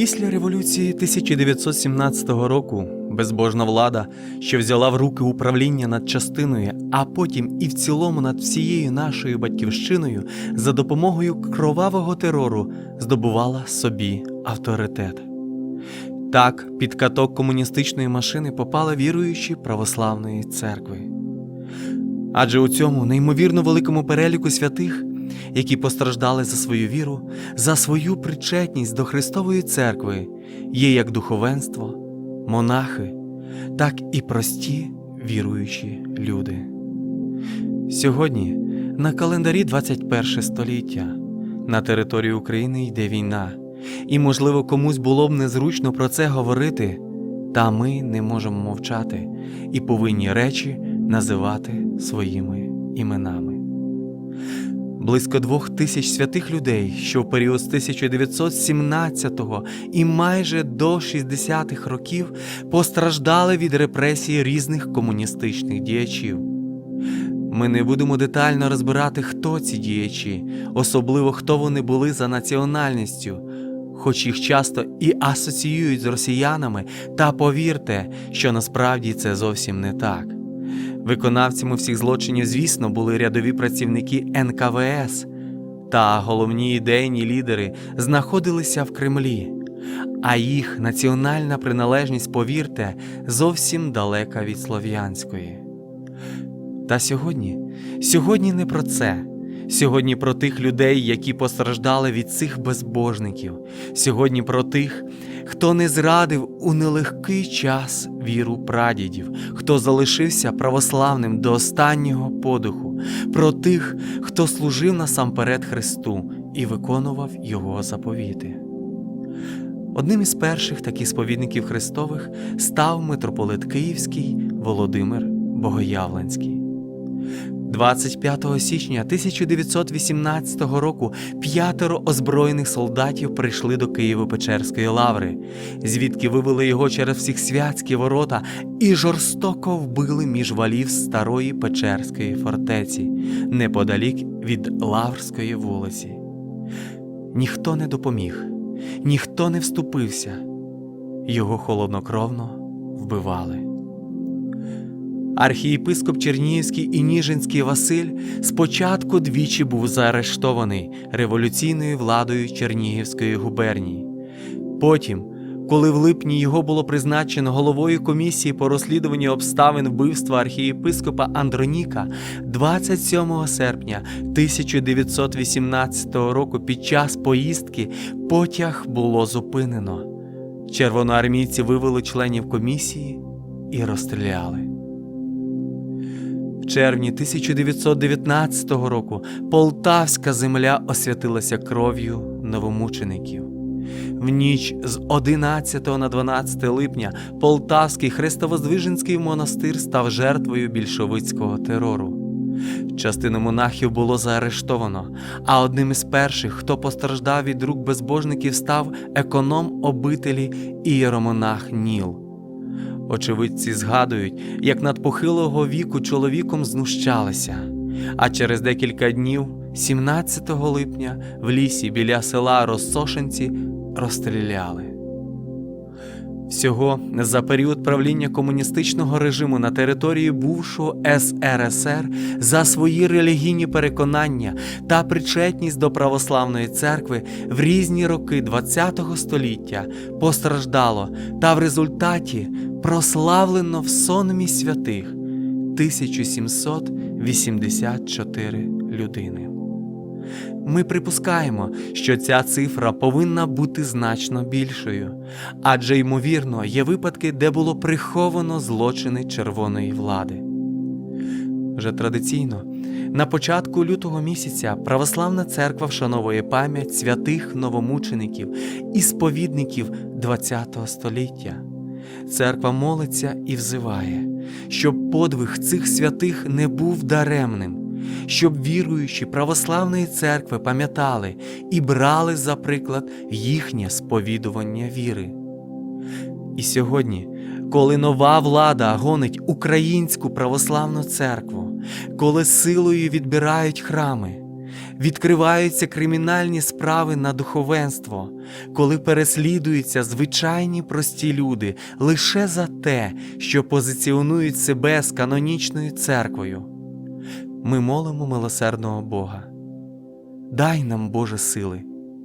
Після революції 1917 року безбожна влада, що взяла в руки управління над частиною, а потім і в цілому над всією нашою батьківщиною, за допомогою кровавого терору здобувала собі авторитет. Так, під каток комуністичної машини попали віруючі православної церкви. Адже у цьому неймовірно великому переліку святих, які постраждали за свою віру, за свою причетність до Христової церкви, є як духовенство, монахи, так і прості віруючі люди. Сьогодні на календарі 21 століття на території України йде війна, і, можливо, комусь було б незручно про це говорити, та ми не можемо мовчати і повинні речі називати своїми іменами. Близько двох тисяч святих людей, що в період з 1917 і майже до 60-х років постраждали від репресій різних комуністичних діячів. Ми не будемо детально розбирати, хто ці діячі, особливо хто вони були за національністю, хоч їх часто і асоціюють з росіянами, та повірте, що насправді це зовсім не так. Виконавцями всіх злочинів, звісно, були рядові працівники НКВС, та головні ідейні лідери знаходилися в Кремлі, а їх національна приналежність, повірте, зовсім далека від слов'янської. Та сьогодні, сьогодні не про це. Сьогодні про тих людей, які постраждали від цих безбожників. Сьогодні про тих, хто не зрадив у нелегкий час віру прадідів, хто залишився православним до останнього подиху, про тих, хто служив насамперед Христу і виконував Його заповіти. Одним із перших таких сповідників Христових став митрополит Київський Володимир Богоявленський. 25 січня 1918 року п'ятеро озброєних солдатів прийшли до Києво-Печерської лаври, звідки вивели його через всіх святські ворота і жорстоко вбили між валів старої Печерської фортеці, неподалік від Лаврської вулиці. Ніхто не допоміг, ніхто не вступився, його холоднокровно вбивали. Архієпископ Чернігівський і Ніжинський Василь спочатку двічі був заарештований революційною владою Чернігівської губернії. Потім, коли в липні його було призначено головою комісії по розслідуванню обставин вбивства архієпископа Андроніка, 27 серпня 1918 року під час поїздки потяг було зупинено. Червоноармійці вивели членів комісії і розстріляли. Червні 1919 року полтавська земля освятилася кров'ю новомучеників. В ніч з 11 на 12 липня Полтавський хрестовоздвиженський монастир став жертвою більшовицького терору. Частину монахів було заарештовано, а одним із перших, хто постраждав від рук безбожників, став економ обителі ієромонах Ніл. Очевидці згадують, як над похилого віку чоловіком знущалися, а через декілька днів, 17 липня, в лісі біля села Розсошенці розстріляли. Всього за період правління комуністичного режиму на території бувшого СРСР за свої релігійні переконання та причетність до православної церкви в різні роки ХХ століття постраждало та в результаті прославлено в сонмі святих 1784 людини. Ми припускаємо, що ця цифра повинна бути значно більшою, адже ймовірно є випадки, де було приховано злочини червоної влади. Вже традиційно, на початку лютого місяця православна церква вшановує пам'ять святих новомучеників і сповідників ХХ століття. Церква молиться і взиває, щоб подвиг цих святих не був даремним щоб віруючі православної церкви пам'ятали і брали за приклад їхнє сповідування віри. І сьогодні, коли нова влада гонить українську православну церкву, коли силою відбирають храми, відкриваються кримінальні справи на духовенство, коли переслідуються звичайні прості люди лише за те, що позиціонують себе з канонічною церквою. Ми молимо милосердного Бога. Дай нам Боже сили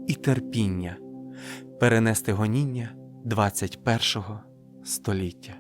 і терпіння перенести гоніння 21 століття.